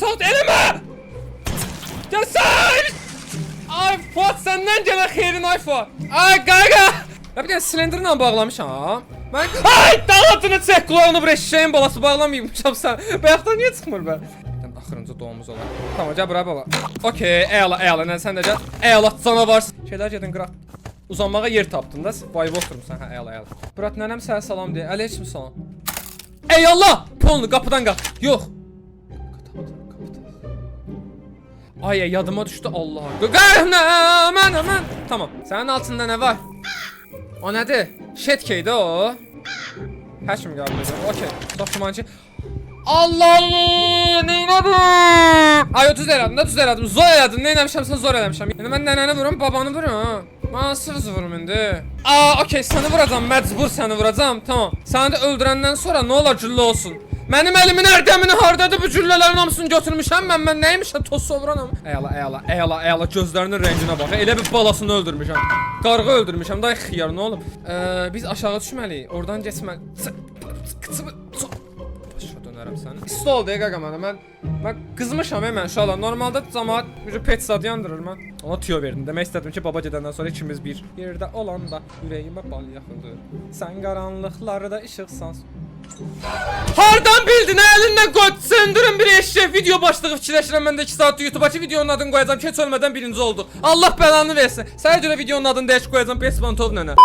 çat elime. Gel sen. Ay Fuat senden gelen xeyrin ay Fuat. Ay qaqa. Ya bir de silindirlə bağlamışam. Mən Ay dalatını çək qulağını bir eşeğin balası bağlamayıbmışam sən. Bayaqdan niyə çıxmır bə? Sən axırıncı doğumuz olar. Tamam gəl bura baba. Okey, eyla eyla nə sən də gəl. Eyla canavar. Şeylər gedin qırat. Uzanmağa yer tapdın da. Bayıb oturmusan. Hə, eyla eyla. Burat nənəm sənə salam deyə. Aleyküm salam. Ey Allah! Polnu qapıdan qaç. Yox. Ay yadıma düşdü Allah. Mən mən. Tamam. Sənin altında nə var? O nədir? Shetkeydə o. Hər kim qəbul edir. Okey. Dokümançı. Allah! Neynədim? Ay 30 elədim, 30 elədim. Zor elədim. Nə eləmişəmsə zor eləmişəm. Yəni mən nənəni vururum, babanı vururum. Mən sırf vururum indi. Aa, okey, səni vuracam, məcbur səni vuracam. Tamam. Səni də öldürəndən sonra nə olar güllə olsun. Mənim əlimin ərdəmini hardadır bu güllələrin hamısını götürmüşəm mən. Mən nəymişəm? Toz sovuranam. Əyala, əyala, əyala, əyala gözlərinin rənginə bax. Elə bir balasını öldürmüşəm. Qarğı öldürmüşəm. Day xiyar nə olub? Ee, biz aşağı düşməliyik. Oradan keçməli. Başa dönərəm səni. Stol deyə qaqa mənə. Mən mən qızmışam mən uşaqlar. Normalda cəmaət bir pet sad yandırır mən. Ona tüyo verdim. Demək istədim ki, baba gedəndən sonra ikimiz bir yerdə olanda ürəyimə bal yaxıldı. Sən qaranlıqlarda işıqsan. Hardan bildin əlindən qoy söndürün bir eşek video başlığı fikirləşirəm mən də 2 saat YouTube-a videonun adını qoyacağam keç ölmədən birinci oldu. Allah bəlanı versin. Görə videonun adını dəyiş qoyacağam Pesbantov nənə.